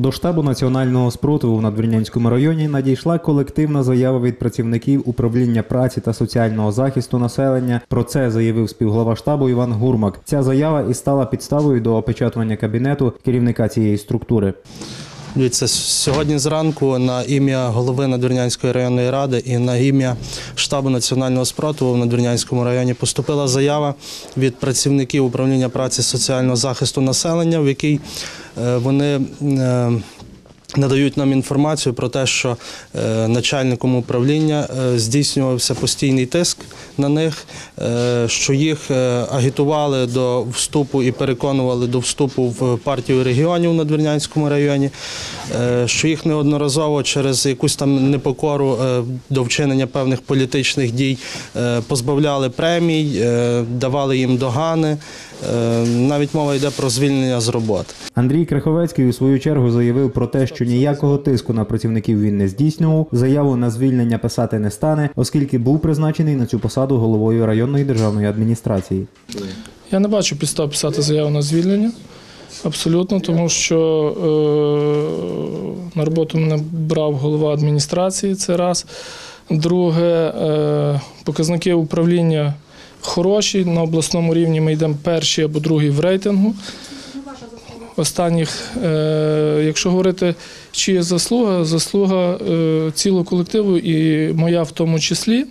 До штабу національного спротиву в Надвірнянському районі надійшла колективна заява від працівників управління праці та соціального захисту населення. Про це заявив співглава штабу Іван Гурмак. Ця заява і стала підставою до опечатування кабінету керівника цієї структури. Дивіться, сьогодні зранку на ім'я голови Надвірнянської районної ради і на ім'я штабу національного спротиву в Надвірнянському районі поступила заява від працівників управління праці соціального захисту населення, в якій е, вони е, надають нам інформацію про те, що е, начальником управління е, здійснювався постійний тиск на них, е, що їх агітували до вступу і переконували до вступу в партію регіонів на Двірнянському районі, що їх неодноразово через якусь там непокору до вчинення певних політичних дій позбавляли премій, давали їм догани. Е, Навіть мова йде про звільнення з роботи. Андрій Криховецький у свою чергу заявив про те, що ніякого тиску на працівників він не здійснював. Заяву на звільнення писати не стане, оскільки був призначений на цю посаду головою районної державної адміністрації. Я не бачу підстав писати заяву на звільнення. Абсолютно, тому що е, на роботу мене брав голова адміністрації, це раз. Друге, е, показники управління хороші. На обласному рівні ми йдемо перші або другі в рейтингу. Останніх, е, якщо говорити, чи є заслуга, заслуга е, цілого колективу і моя в тому числі.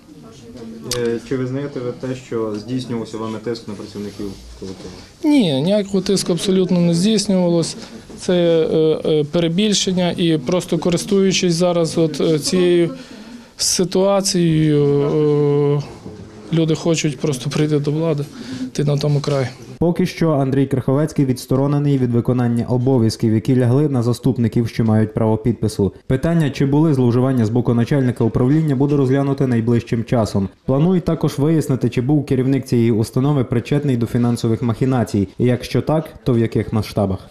Чи визнаєте ви те, що здійснювався вами тиск на працівників колективу? Ні, ніякого тиску абсолютно не здійснювалось. Це е, е, перебільшення і просто користуючись зараз от е, цією ситуацією, е, люди хочуть просто прийти до влади, ти на тому краї. Поки що Андрій Криховецький відсторонений від виконання обов'язків, які лягли на заступників, що мають право підпису. Питання, чи були зловживання з боку начальника управління, буде розглянуто найближчим часом. Планують також вияснити, чи був керівник цієї установи причетний до фінансових махінацій, і якщо так, то в яких масштабах.